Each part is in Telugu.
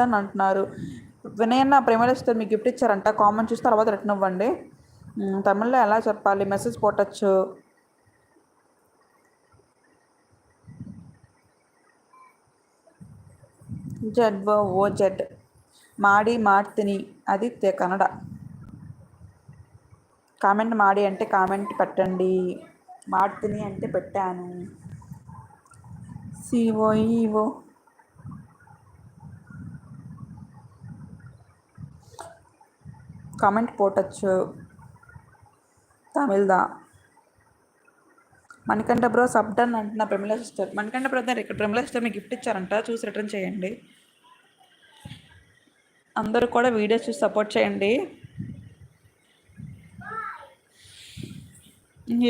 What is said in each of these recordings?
అని అంటున్నారు. వినయన్న ప్రేమలిస్తారు మీకు గిఫ్ట్ ఇచ్చారంట. కామెంట్ చూస్తే తర్వాత రిటర్న్ ఇవ్వండి. తమిళ్ళో ఎలా చెప్పాలి? మెసేజ్ పోటచ్చు. Z O Z. మాడి మార్తిని అది కన్నడ. కామెంట్ మాడి అంటే కామెంట్ పెట్టండి. మార్తిని అంటే పెట్టాను. సిఓఈఓ ఈఓ కామెంట్ పోటచ్చు. తమిళ్దా? మణికంఠ బ్రో సబ్ డన్ అంటున్నా ప్రమిళ సిస్టర్. మణికంఠ బ్రదర్ ఇక్కడ ప్రమిళ సిస్టర్ మీకు గిఫ్ట్ ఇచ్చారంట. చూసి రిటర్న్ చేయండి. అందరూ కూడా వీడియోస్ చూసి సపోర్ట్ చేయండి.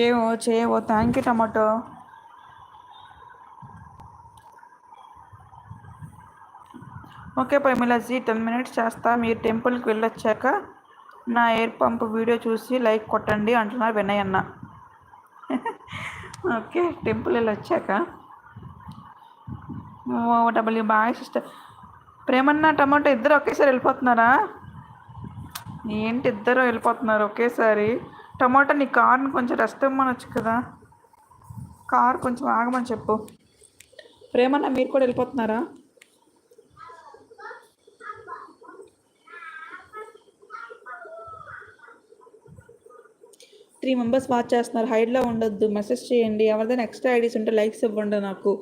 ఏవో చేయవో థ్యాంక్ యూ టమాటో. ఓకే ప్రమిళజీ టెన్ మినిట్స్ చేస్తా. మీరు టెంపుల్కి వెళ్ళొచ్చాక నా ఎయిర్ పంప్ వీడియో చూసి లైక్ కొట్టండి అంటున్నారు వినయ్ అన్న. ఓకే టెంపుల్ వెళ్ళి వచ్చాక. ఓ డబ్ల్యూ బాగా సిస్టర్ ప్రేమన్న టమాటో ఇద్దరు ఒకేసారి వెళ్ళిపోతున్నారా? ఏంటి ఇద్దరు వెళ్ళిపోతున్నారు ఒకేసారి? టమాటో నీ కార్ని కొంచెం రెస్ట్ ఇవ్వమనొచ్చు కదా. కార్ కొంచెం ఆగమని చెప్పు. ప్రేమన్న మీరు కూడా వెళ్ళిపోతున్నారా? త్రీ మెంబర్స్ వాచ్ చేస్తున్నారు. హైడ్లో ఉండొద్దు. మెసేజ్ చేయండి. ఎవరిదైనా ఎక్స్ట్రా ఐడీస్ ఉంటే లైక్స్ ఇవ్వండి నాకు.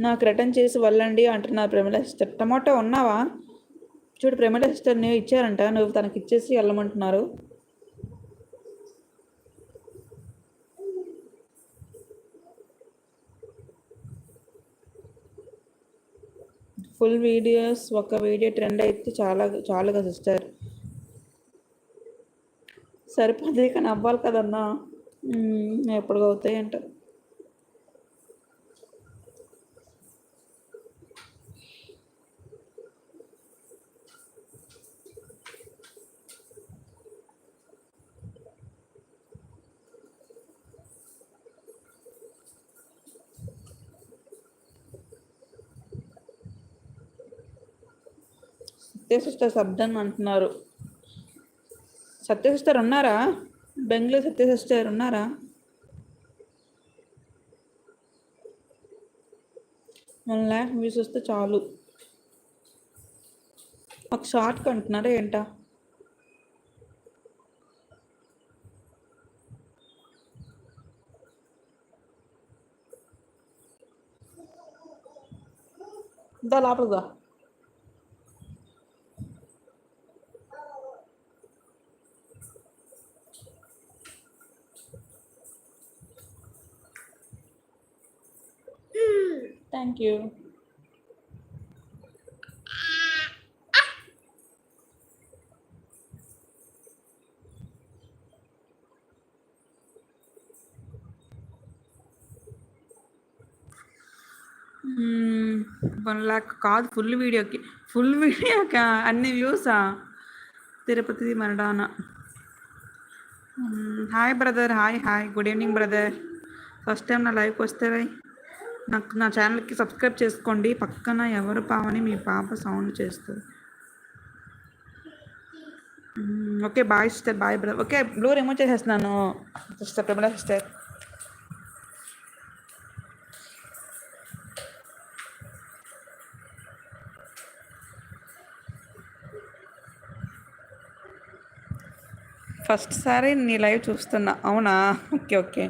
నాకు రిటర్న్ చేసి వెళ్ళండి అంటున్నారు ప్రమిళ సిస్టర్ టమాటో ఉన్నావా? చూడు ప్రమిళ సిస్టర్ నువ్వు ఇచ్చారంట. నువ్వు తనకి ఇచ్చేసి వెళ్ళమంటున్నారు. ఫుల్ వీడియోస్ ఒక వీడియో ట్రెండ్ అయితే చాలా చాలుగా సిస్టర్ సరిపోతే కానీ అవ్వాలి కదన్నా? ఎప్పుడు అవుతాయంట. సత్య సిస్టర్ శబ్దం అంటున్నారు. సత్య సిస్టర్ ఉన్నారా? బెంగళూరు సత్య సిస్టర్ ఉన్నారా? వన్ ల్యాక్ వ్యూస్ వస్తే చాలు. ఒక షార్ట్ అంటున్నారా ఏంటా? దా లోపలిదా థ్యాంక్ యూ వన్ ల్యాక్ కాదు ఫుల్ వీడియోకి ఫుల్ వీడియోకా అన్ని వ్యూసా Tirupati మరడానా hi brother hi hi good evening brother first time నా లైవ్కి వస్తే నాకు నా ఛానల్కి సబ్స్క్రైబ్ చేసుకోండి. పక్కన ఎవరు పావని మీ పాప సౌండ్ చేస్తుంది. Okay bye sister bye brother. Okay blue remove చేసేస్తున్నాను సిస్టర్ ప్రమిళ సిస్టర్. ఫస్ట్ సారి నీ లైవ్ చూస్తున్నా. అవునా? Okay okay.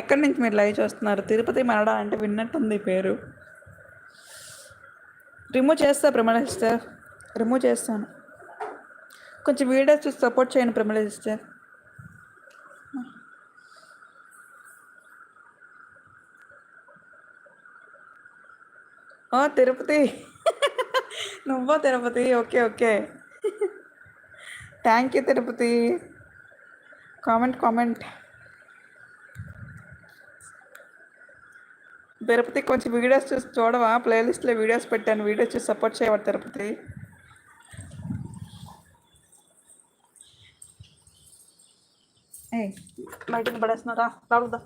ఎక్కడి నుంచి మీరు లైవ్ చూస్తున్నారు? తిరుపతి మనడా అంటే విన్నట్టుంది పేరు. రిమూవ్ చేస్తా ప్రమిళ సిస్టర్. రిమూవ్ చేస్తాను. కొంచెం వీడియోస్ చూసి సపోర్ట్ చేయండి ప్రమిళ సిస్టర్. ఓ తిరుపతి. నువ్వో Tirupati? Okay okay. Thank you Tirupati. Comment comment Tirupati కొంచెం వీడియోస్ చూసి చూడవా? ప్లేలిస్ట్లో వీడియోస్ పెట్టాను. వీడియోస్ చూసి సపోర్ట్ చేయవా తిరుపతి? ఏ బయటకు పడేస్తున్నారా? రావుదా